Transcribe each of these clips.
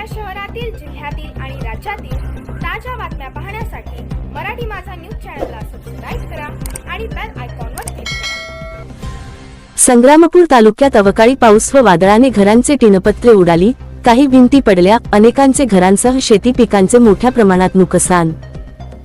आपल्या शहरातील जिल्ह्यातील आणि राज्यातील ताज्या बातम्या पाहण्यासाठी मराठी माझा न्यूज चॅनलला सबस्क्राईब करा आणि बेल आयकॉन वर क्लिक करा. संग्रामपूर तालुक्यात अवकाळी पाऊस व वादळाने घरांचे टिनपत्रे उडाली काही भिंती पडल्या अनेकांचे घरांसह शेती पिकांचे मोठ्या प्रमाणात नुकसान.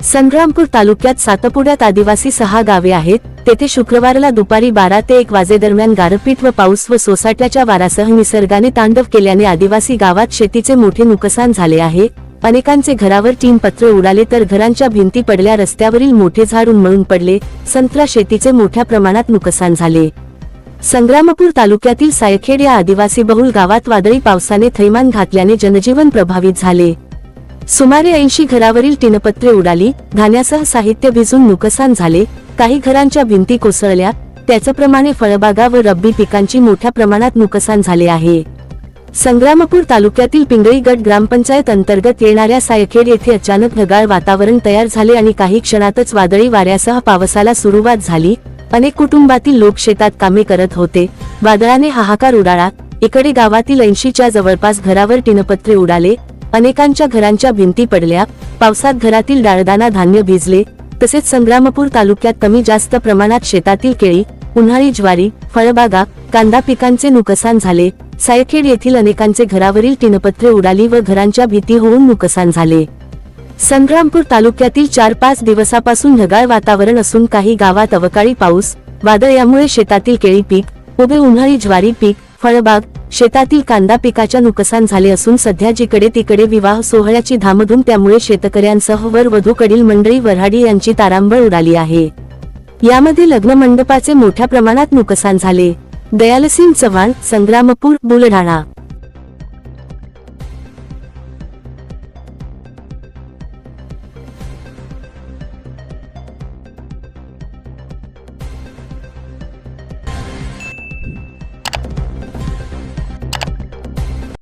संग्रामपूर तालुक्यात सातपुड्यात आदिवासी सहा गावे आहेत तेथे शुक्रवारला दुपारी बारा ते एक वाजेदरम्यान गारपीट व पाऊस व सोसाट्याच्या वारासह निसर्गाने तांडव केल्याने आदिवासी गावात शेतीचे मोठे नुकसान झाले आहे. अनेकांचे घरावर तीन पत्रे उडाले तर घरांच्या भिंती पडल्या रस्त्यावरील मोठे झाड उन्मळून पडले संत्रा शेतीचे मोठ्या प्रमाणात नुकसान झाले. संग्रामपूर तालुक्यातील सायखेड या आदिवासी बहुल गावात वादळी पावसाने थैमान घातल्याने जनजीवन प्रभावित झाले. सुमारे ऐंशी घरावरील टिनपत्रे उडाली धान्यासह साहित्य भिजून नुकसान झाले काही घरांच्या भिंती कोसळल्या. त्याचप्रमाणे फळबागा व रब्बी पिकांची मोठ्या प्रमाणात नुकसान झाले आहे. संग्रामपूर तालुक्यातील पिंगळी गट ग्रामपंचायत अंतर्गत येणाऱ्या सायखेड येथे अचानक ढगाळ वातावरण तयार झाले आणि काही क्षणातच वादळी वाऱ्यासह पावसाला सुरुवात झाली. अनेक कुटुंबातील लोक शेतात कामे करत होते. वादळाने हाहाकार उडाळा इकडे गावातील ऐंशीच्या जवळपास घरावर टिनपत्रे उडाले. अनेकांच्या घरांच्या भिंती पडल्या. पावसात घरातील डाळदाना धान्य भिजले. तसेच संग्रामपूर तालुक्यात कमी जास्त प्रमाणात शेतातील केळी उन्हाळी ज्वारी फळबागा कांदा पिकांचे नुकसान झाले. सायखेड येथील अनेकांचे घरावरील टिनपत्रे उडाली व घरांच्या भीती होऊन नुकसान झाले. संग्रामपूर तालुक्यातील चार पाच दिवसापासून ढगाळ वातावरण असून काही गावात अवकाळी पाऊस वादळ यामुळे शेतातील केळी पीक उभे उन्हाळी ज्वारी पीक फळबाग शेतातील कांदा पिकाच्या नुकसान झाले असून सध्या जिकडे तिकडे विवाह सोहळ्याची धामधूम त्यामुळे शेतकऱ्यांसह वर वधूकडील मंडळी वऱ्हाडी यांची तारांबळ उडाली आहे. यामध्ये लग्न मंडपाचे मोठ्या प्रमाणात नुकसान झाले. दयालसिंग चव्हाण संग्रामपूर बुलढाणा.